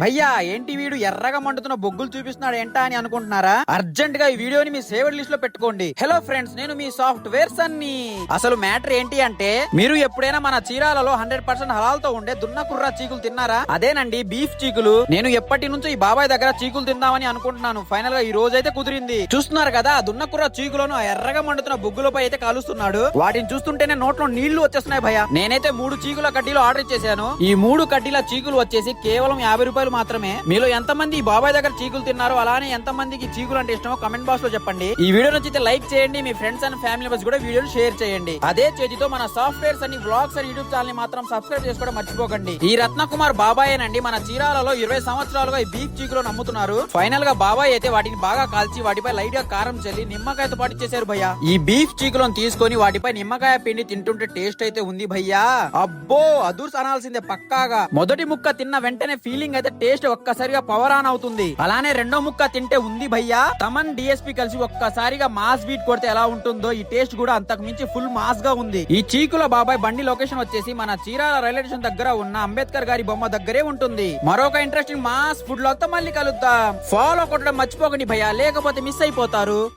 భయ్యా ఏంటి వీడు ఎర్రగా మండుతున్న బొగ్గులు చూపిస్తున్నాడు ఏంటా అని అనుకుంటున్నారా? అర్జెంట్గా ఈ వీడియోని మీ సేవర్ లిస్ట్లో పెట్టుకోండి. హలో ఫ్రెండ్స్ నేను మీ సాఫ్ట్వేర్ సన్ని. అసలు మ్యాటర్ ఏంటి అంటే మీరు ఎప్పుడైనా మన చీరాలలో హండ్రెడ్ పర్సెంట్ హలాల్తో ఉండే దున్న కుర్రా చీకులు తిన్నారా? అదేనండి బీఫ్ చీకులు. నేను ఎప్పటి నుంచో ఈ బాబాయ్ దగ్గర చీకులు తిందామని అనుకుంటున్నాను. ఫైనల్గా ఈ రోజు అయితే కుదిరింది. చూస్తున్నారు కదా దున్న కుర్ర చీకులను ఎర్రగా మండుతున్న బొగ్గులపై అయితే కాలుస్తున్నాడు. వాటిని చూస్తుంటేనే నోట్లో నీళ్ళు వచ్చేస్తున్నాయి భయ నేనైతే మూడు చీకుల కడ్డీలు ఆర్డర్ ఇచ్చేసాను ఈ మూడు కడ్డీల చీకులు వచ్చేసి కేవలం యాభై రూపాయలు మాత్రమే. మీలో ఎంతమంది ఈ బాబాయ్ దగ్గర చీకులు తిన్నారో అలానే ఎంత మందికి చీకులు అంటే ఇష్టమో కమెంట్ బాక్స్లో చెప్పండి. ఈ వీడియో నచ్చితే లైక్ చేయండి మీ ఫ్రెండ్స్ అండ్ ఫ్యామిలీ మెంబర్స్ కూడా వీడియోని షేర్ చేయండి. అదే చేతితో మన సాఫ్ట్వేర్స్ అని బ్లాగ్స్ అని యూట్యూబ్ ఛానల్ని మాత్రం సబ్స్క్రైబ్ చేసుకోవడం మర్చిపోకండి. ఈ రత్నకుమార్ బాబాయ్ అండి మన చీరాలలో ఇరవై సంవత్సరాలుగా ఈ బీఫ్ చీకులను నమ్ముతున్నారు. ఫైనల్గా బాబాయ్ అయితే వాటిని బాగా కాల్చి వాటిపై లైట్గా కారం చల్లి నిమ్మకాయతో పాటు చేశారు భయ్యా. ఈ బీఫ్ చీకులను తీసుకొని వాటిపై నిమ్మకాయ పిండి తింటుంటే టేస్ట్ అయితే ఉంది భయ్యా. అబ్బో అదూర్స్ అనాల్సిందే పక్కాగా. మొదటి ముక్క తిన్న వెంటనే ఫీలింగ్ అయితే టేస్ట్ ఒక్కసారిగా పవర్ ఆన్ అవుతుంది. అలానే రెండో ముక్క తింటే ఉంది భయ్యా. తమన్ డిఎస్పీ కలిసి ఒక్కసారిగా మాస్ బీట్ కొడితే ఎలా ఉంటుందో ఈ టేస్ట్ కూడా అంతకు మించి ఫుల్ మాస్గా ఉంది. ఈ చీకుల బాబాయ్ బండి లొకేషన్ వచ్చేసి మన చీరాల రైల్వే స్టేషన్ దగ్గర ఉన్న అంబేద్కర్ గారి బొమ్మ దగ్గరే ఉంటుంది. మరొక ఇంట్రెస్టింగ్ మాస్ ఫుడ్లో మళ్ళీ కలుద్దాం. ఫాలో కొట్టడం మర్చిపోకండి భయ్యా. లేకపోతే మిస్ అయిపోతారు.